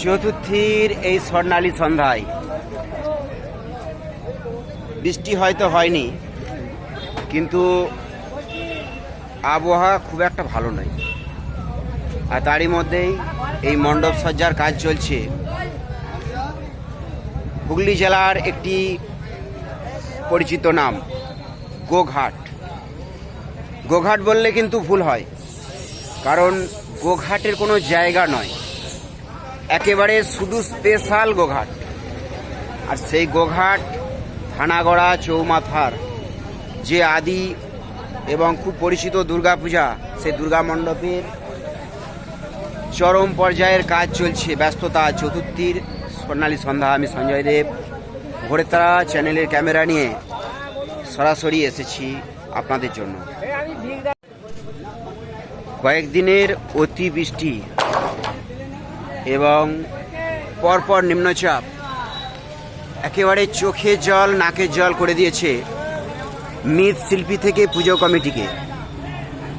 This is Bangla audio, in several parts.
চতুর্থীর এই স্বর্ণালী সন্ধ্যায়। বৃষ্টি হয়তো হয়নি, কিন্তু আবহাওয়া খুব একটা ভালো নয়। আর তারই মধ্যেই এই মণ্ডপ সজ্জার কাজ চলছে। হুগলি জেলার একটি পরিচিত নাম, গোঘাট। গোঘাট বললে কিন্তু ভুল হয়, কারণ গোঘাটের কোনো জায়গা নয়। একেবারে শুধু স্পেশাল গোঘাট। আর সেই গোঘাট, থানাগড়া, চৌমাথার, যে আদি এবং খুব পরিচিত দুর্গাপূজা, সেই দুর্গা মণ্ডপের চরম পর্যায়ের কাজ চলছে। ব্যস্ততা চতুর্থীর স্বর্ণালী সন্ধ্যা, আমি সঞ্জয় দেব। ভোরে তারা চ্যানেলের ক্যামেরা নিয়ে সরাসরি এসেছি আপনাদের জন্য। কয়েকদিনের অতিবৃষ্টি এবং পরপর নিম্নচাপ। একেবারে চোখে জল নাকের জল করে দিয়েছে মৃৎশিল্পী থেকে পুজো কমিটিকে।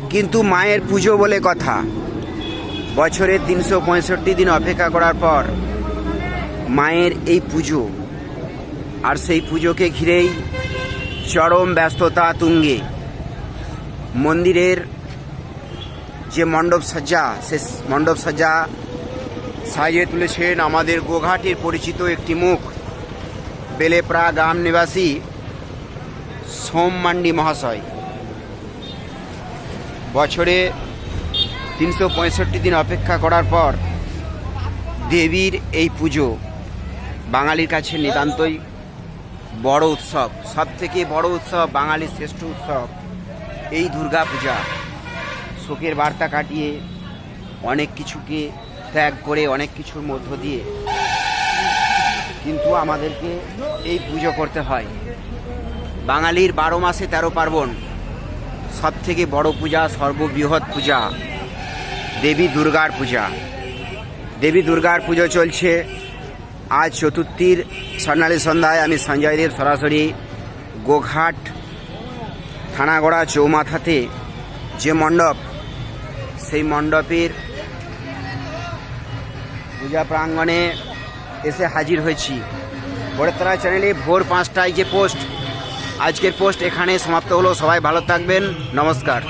কিন্তু মায়ের পুজো বলে কথা। বছরের তিনশো পঁয়ষট্টি দিন অপেক্ষা করার পর মায়ের এই পুজো। আর সেই পুজোকে ঘিরেই চরম ব্যস্ততা তুঙ্গে। মন্দিরের যে মণ্ডপ সজ্জা সে মণ্ডপ সজ্জা সাজিয়ে তুলেছেন আমাদের গোঘাটের পরিচিত একটি মুখ বেলেপ্রা গ্রাম নিবাসী সোম মান্ডি মহাশয়। বছরে তিনশো পঁয়ষট্টি দিন অপেক্ষা করার পর দেবীর এই পুজো বাঙালির কাছে নিতান্তই বড় উৎসব সব থেকে বড় উৎসব, বাঙালির শ্রেষ্ঠ উৎসব, এই দুর্গা পূজা শোকের বার্তা কাটিয়ে অনেক কিছুকে ত্যাগ করে অনেক কিছুর মধ্য দিয়ে কিন্তু আমাদেরকে এই পুজো করতে হয়। বাঙালির বারো মাসে তেরো পার্বণ সব থেকে বড় পূজা সর্ববৃহৎ পূজা, দেবী দুর্গার পূজা। দেবী দুর্গার পুজো চলছে। আজ চতুর্থীর স্বর্ণালী সন্ধ্যায় আমি সঞ্জয় দেব সরাসরি গোঘাট, থানাগড়া চৌমাথাতে যে মণ্ডপ, সেই মণ্ডপের পূজা প্রাঙ্গণে এসে হাজির হয়েছি। বড়তলা চ্যানেলে ভোর পাঁচটায় যে পোস্ট আজকের পোস্ট এখানে সমাপ্ত হলো। সবাই ভালো থাকবেন। নমস্কার।